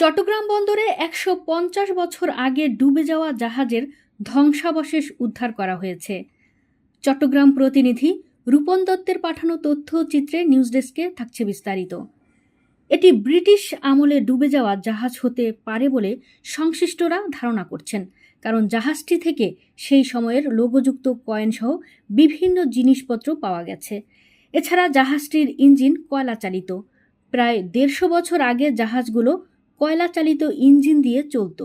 চট্টগ্রাম বন্দরে একশো পঞ্চাশ বছর আগে ডুবে যাওয়া জাহাজের ধ্বংসাবশেষ উদ্ধার করা হয়েছে। চট্টগ্রাম প্রতিনিধি রূপন দত্তের পাঠানো তথ্যচিত্রে নিউজ ডেস্কে থাকছে বিস্তারিত। এটি ব্রিটিশ আমলে ডুবে যাওয়া জাহাজ হতে পারে বলে সংশ্লিষ্টরা ধারণা করছেন, কারণ জাহাজটি থেকে সেই সময়ের লোগোযুক্ত কয়েনসহ বিভিন্ন জিনিসপত্র পাওয়া গেছে। এছাড়া জাহাজটির ইঞ্জিন কয়লা চালিত। প্রায় দেড়শো বছর আগে জাহাজগুলো কয়লা চালিত ইঞ্জিন দিয়ে চলত।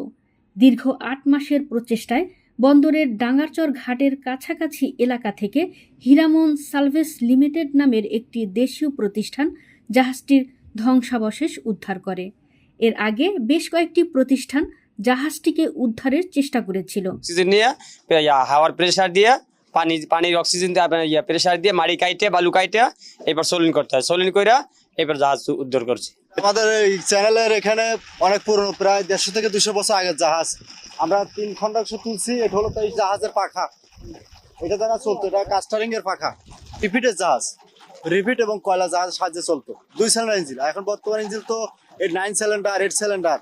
দীর্ঘ আট মাসের প্রচেষ্টায় বন্দরের ডাঙ্গারচর ঘাটের কাছাকাছি এলাকা থেকে হীরামন সালভেস লিমিটেড নামের একটি দেশীয় প্রতিষ্ঠান জাহাজটির ধ্বংসাবশেষ উদ্ধার করে। এর আগে বেশ কয়েকটি প্রতিষ্ঠান জাহাজটিকে উদ্ধারের চেষ্টা করেছিল। হাওয়ার প্রেশার দিয়ে, পানি, পানির অক্সিজেন প্রেশার দিয়ে, মাড়ি কাইটে, বালু কাইটে এবার সোলিন করতে হয়। সোলিন কইরা এবার জাহাজ উদ্ধার করছে। আমাদের এই চ্যানেলের এখানে অনেক পুরনো, প্রায় দেড়শো থেকে দুশো বছর আগের জাহাজ। আমরা তিন খন্ডাংশ তুলছি, এটা হলো এই জাহাজের পাখা। এটা দ্বারা চলতো, এটা কাস্টারিং এর পাখা। রিপিটের জাহাজ। রিপিট এবং কয়লা জাহাজের সাহায্যে চলতো। দুই সিলিন্ডার ইঞ্জিন এখন বর্তমান ইঞ্জিন তো এই নাইন সিলিন্ডার এইট সিলিন্ডার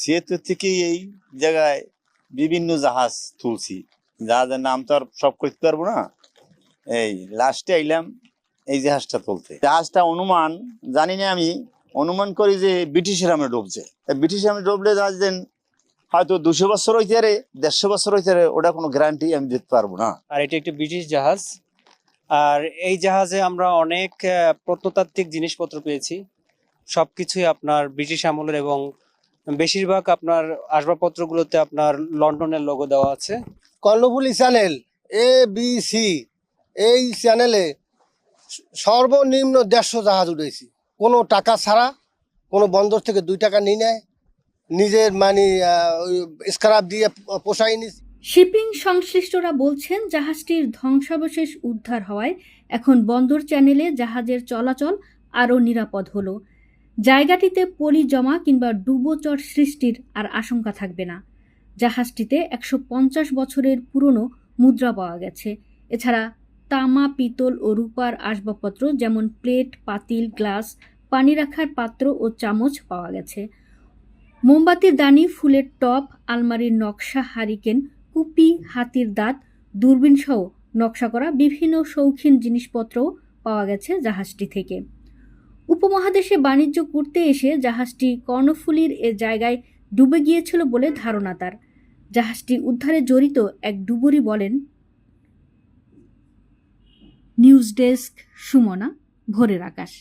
ছিয়াত্তর থেকে এই জায়গায় বিভিন্ন জাহাজ তুলছি। জাহাজের নাম তো আর সব করতে পারব না। এই লাস্টে আইলাম এই জাহাজটা তুলতে। জাহাজটা অনুমান, জানি না আমি অনুমান করি যে ব্রিটিশের আমে ডুবছে। ব্রিটিশ আমে ডুবলে জাহাজ দেন হয়তো দুশো বছর হইতে দেড়শো বছর হইতে ওটা কোনো গ্যারান্টি আমি দিতে পারব না। আর এটি একটি ব্রিটিশ জাহাজ। আর এই জাহাজে আমরা অনেক আহ, প্রত্নতাত্ত্বিক জিনিসপত্র পেয়েছি। সবকিছুই আপনার ব্রিটিশ আমলের এবং বেশিরভাগ আপনার আসবাবপত্রগুলোতে আপনার লন্ডনের লোগো দেওয়া আছে। Karnaphuli channel A B C এই চ্যানেলে সর্বনিম্ন দেড়শো জাহাজ উঠেছি। কোনো টাকা ছাড়া কোনো বন্দর থেকে দুই টাকা নিয়ে নেয়। নিজের মানে স্ক্রাব দিয়ে পোষাই নিস। শিপিং সংশ্লিষ্টরা বলছেন, জাহাজটির ধ্বংসাবশেষ উদ্ধার হওয়ায় এখন বন্দর চ্যানেলে জাহাজের চলাচল আরও নিরাপদ হলো। জায়গাটিতে পলি জমা কিংবা ডুবোচর সৃষ্টির আর আশঙ্কা থাকবে না। জাহাজটিতে একশো পঞ্চাশ বছরের পুরনো মুদ্রা পাওয়া গেছে। এছাড়া তামা, পিতল ও রূপার আসবাবপত্র যেমন প্লেট, পাতিল, গ্লাস পানি রাখার পাত্র ও চামচ পাওয়া গেছে। মোমবাতির দানি, ফুলের টপ, আলমারির নকশা, হারিকেন, কুপি, হাতির দাঁত, দূরবীন সহ নকশা করা বিভিন্ন শৌখিন জিনিসপত্রও পাওয়া গেছে জাহাজটি থেকে। উপমহাদেশে বাণিজ্য করতে এসে জাহাজটি কর্ণফুলীর এ জায়গায় ডুবে গিয়েছিল বলে ধারণা তার। জাহাজটি উদ্ধারে জড়িত এক ডুবুরি বলেন নিউজ ডেস্ক সুমনা, ভোরের আকাশ।